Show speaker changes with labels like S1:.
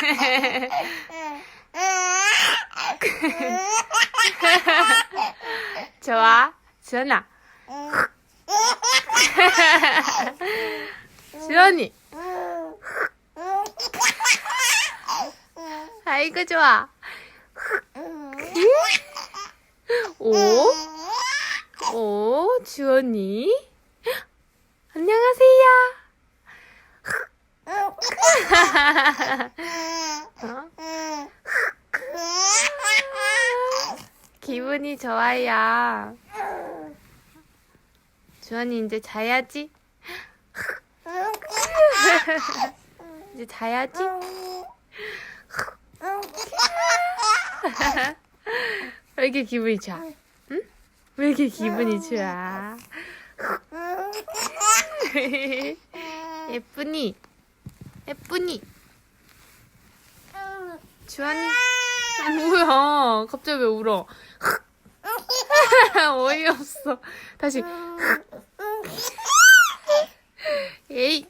S1: 좋아. 지연아. 지연이. 아이고, 좋아. 오, 오, 주원이. 안녕하세요. 기분이 좋아요. 주원이 이제 자야지. 이제 자야지. 왜 이렇게 기분이 좋아? 응? 왜 이렇게 기분이 좋아? 예쁘니? 예쁘니? 주원이? 아, 뭐야? 갑자기 왜 울어? 어이없어. 다시. 에이.